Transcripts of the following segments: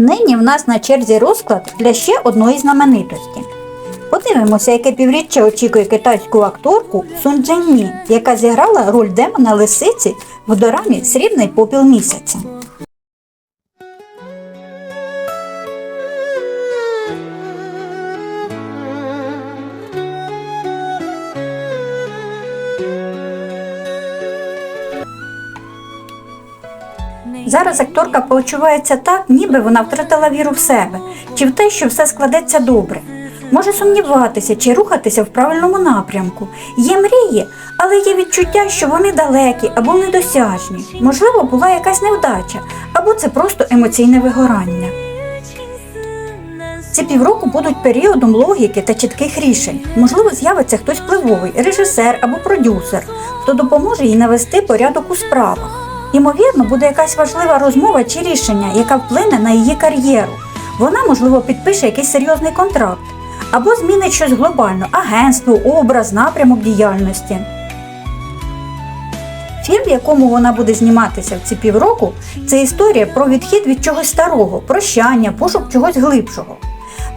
Нині в нас на черзі розклад для ще одної знаменитості. Подивимося, яке півріччя очікує китайську акторку Сун Дженмі, яка зіграла роль демона лисиці в дорамі Срібний попіл місяця. Зараз акторка почувається так, ніби вона втратила віру в себе, чи в те, що все складеться добре. Може сумніватися чи рухатися в правильному напрямку. Є мрії, але є відчуття, що вони далекі або недосяжні. Можливо, була якась невдача, або це просто емоційне вигорання. Ці півроку будуть періодом логіки та чітких рішень. Можливо, з'явиться хтось впливовий, режисер або продюсер, хто допоможе їй навести порядок у справах. Ймовірно, буде якась важлива розмова чи рішення, яка вплине на її кар'єру. Вона, можливо, підпише якийсь серйозний контракт або змінить щось глобально агентство, образ, напрямок діяльності. Фільм, в якому вона буде зніматися в ці півроку, це історія про відхід від чогось старого, прощання, пошук чогось глибшого.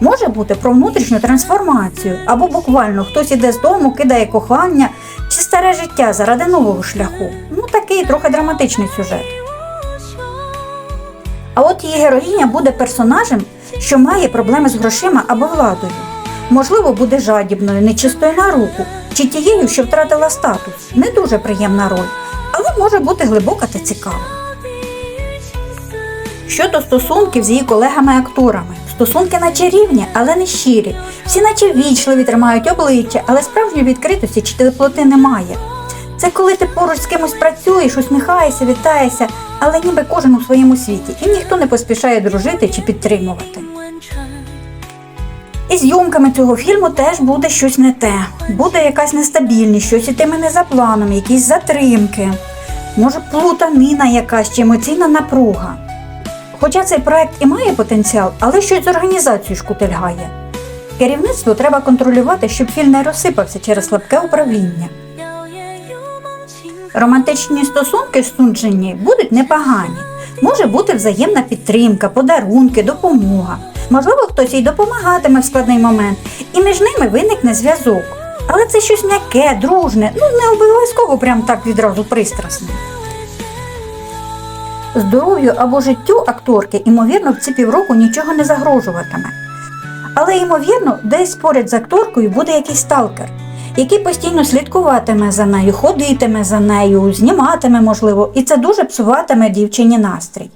Може бути про внутрішню трансформацію, або буквально хтось іде з дому, кидає кохання чи старе життя заради нового шляху. Такий трохи драматичний сюжет. А от її героїня буде персонажем, що має проблеми з грошима або владою. Можливо, буде жадібною, нечистою на руку, чи тією, що втратила статус. Не дуже приємна роль, але може бути глибока та цікава. Щодо стосунків з її колегами-акторами. Стосунки наче рівні, але не щирі. Всі наче вічливі тримають обличчя, але справжньої відкритості чи теплоти немає. Це коли ти поруч з кимось працюєш, усміхаєшся, вітаєшся, але ніби кожен у своєму світі, і ніхто не поспішає дружити чи підтримувати. І зйомками цього фільму теж буде щось не те. Буде якась нестабільність, щось ітиме не за планом, якісь затримки. Може, плутанина якась чи емоційна напруга. Хоча цей проект і має потенціал, але щось з організацією шкутильгає. Керівництво треба контролювати, щоб фільм не розсипався через слабке управління. Романтичні стосунки з Сунджині будуть непогані. Може бути взаємна підтримка, подарунки, допомога. Можливо, хтось їй допомагатиме в складний момент, і між ними виникне зв'язок. Але це щось м'яке, дружне, ну не обов'язково прям так відразу пристрасне. Здоров'ю або життю акторки, ймовірно, в ці півроку нічого не загрожуватиме. Але, ймовірно, десь поряд з акторкою буде якийсь сталкер, який постійно слідкуватиме за нею, ходитиме за нею, зніматиме, можливо, і це дуже псуватиме дівчині настрій.